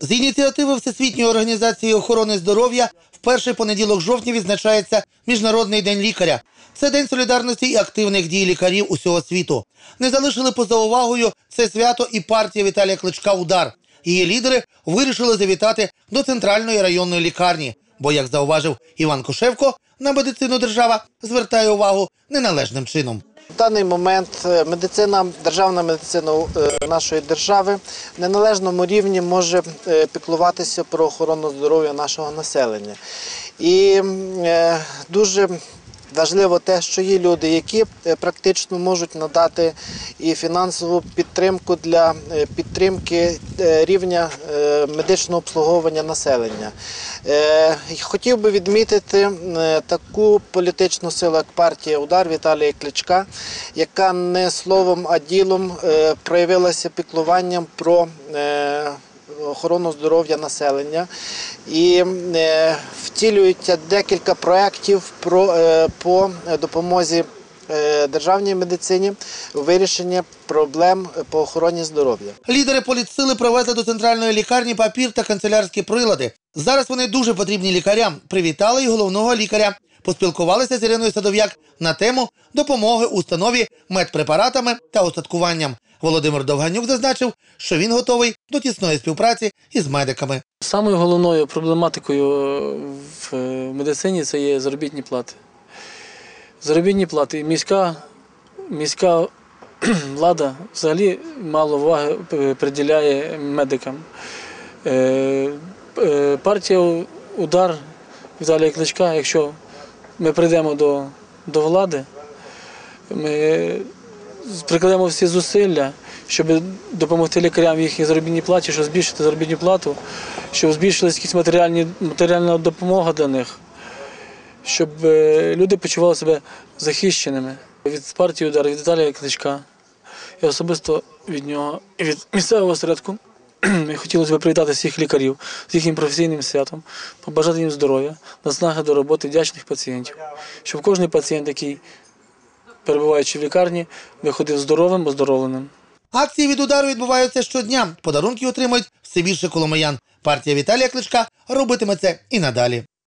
З ініціативи Всесвітньої організації охорони здоров'я в перший понеділок жовтня відзначається Міжнародний день лікаря. Це день солідарності і активних дій лікарів усього світу. Не залишили поза увагою це свято і партія Віталія Кличка Удар. Її лідери вирішили завітати до центральної районної лікарні. Бо, як зауважив Іван Кошевко, на медицину держава звертає увагу неналежним чином. В даний момент е, медицина, державна медицина е, нашої держави в неналежному рівні може е, піклуватися про охорону здоров'я нашого населення. І дуже важливо те, що є люди, які е, практично можуть надати і фінансову підтримку для е, підтримки е, рівня медичного обслуговування населення. Хотів би відмітити таку політичну силу, як партія Удар Віталія Кличка, яка не словом, а ділом проявилася піклуванням про охорону здоров'я населення і е, втілюється декілька проєктів про, е, по допомозі е, державній медицині у вирішенні проблем по охороні здоров'я. Лідери політсили привезли до центральної лікарні папір та канцелярські прилади. Зараз вони дуже потрібні лікарям. Привітали й головного лікаря. Поспілкувалися з Іриною Садов'як на тему допомоги установі медпрепаратами та устаткуванням. Володимир Довганюк зазначив, що він готовий до тісної співпраці із медиками. Самою головною проблематикою в медицині це є заробітні плати. Заробітні плати. Міська, міська влада взагалі мало уваги приділяє медикам. Е, е, Партія удар Віталія Кличка, якщо ми прийдемо до, до влади, ми прикладемо всі зусилля, щоб допомогти лікарям в їхній заробітній платі, щоб збільшити заробітну плату, щоб збільшилась якісь матеріальні, матеріальна допомога для них, щоб е, люди почували себе захищеними. Від партії удар, від Віталія Кличка і особисто від нього і від місцевого осередку. Ми хотілося б привітати всіх лікарів з їхнім професійним святом, побажати їм здоров'я, наснаги до роботи вдячних пацієнтів, щоб кожен пацієнт, який перебуваючи в лікарні, виходив здоровим, оздоровленим. Акції від удару відбуваються щодня. Подарунки отримують все більше коломиян. Партія Віталія Кличка робитиме це і надалі.